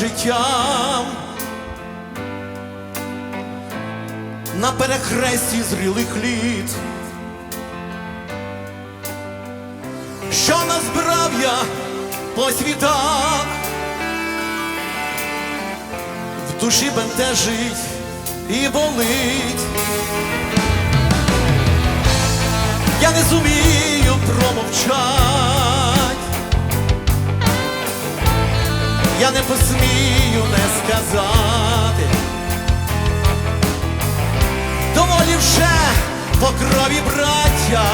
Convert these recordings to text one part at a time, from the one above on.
життям. На перехресті зрілих літ, що назбирав я по світах, в душі бентежить і болить. Я не зумію промовчать, не посмію не сказати. Доволі вже по крові браття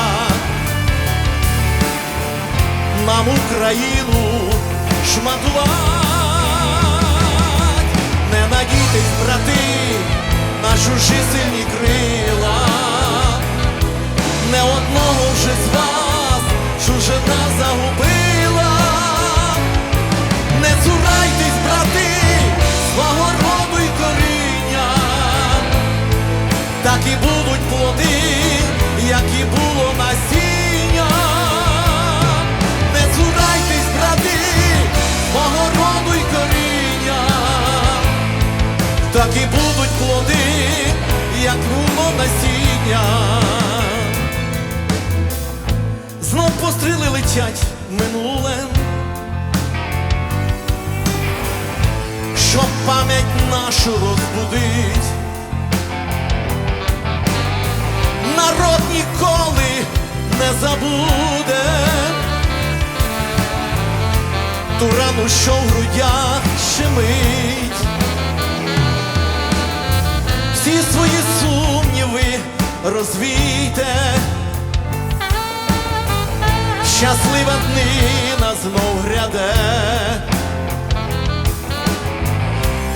нам Україну шматувати, не надійтесь, брати, на чужі крила, так і будуть плоди, як було насіння. Знов постріли летять минуле, щоб пам'ять нашу розбудить. народ ніколи не забуде ту рану, що в грудях щемить. Всі свої сумніви розвійте, щаслива днина знов гряде.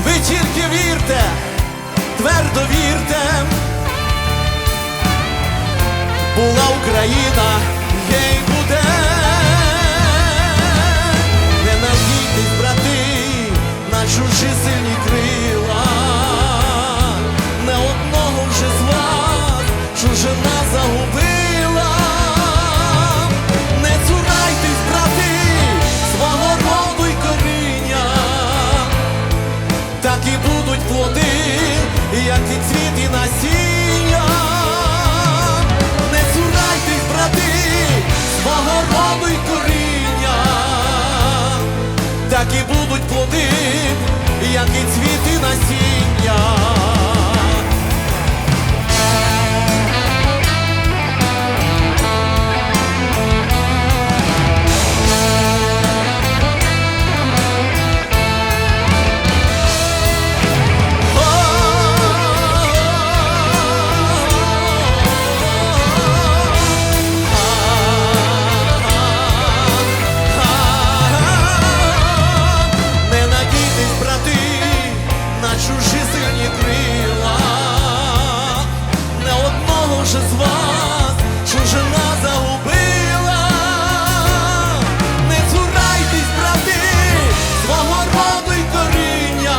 Ви тільки вірте, твердо вірте. Була Україна, є й буде. Не надійтесь, брати, на чужі сильні так і будуть плоди, як і цвіти насіння. Вже з вас чужина загубила. Не цурайтесь, брати, свого роду й коріння,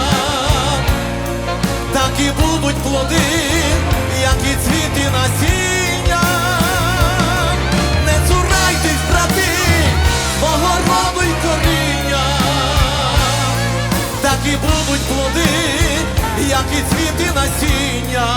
так і будуть плоди, як і цвіт і насіння. Не цурайтесь, брати, свого роду й коріння, так і будуть плоди, як і цвіт і насіння.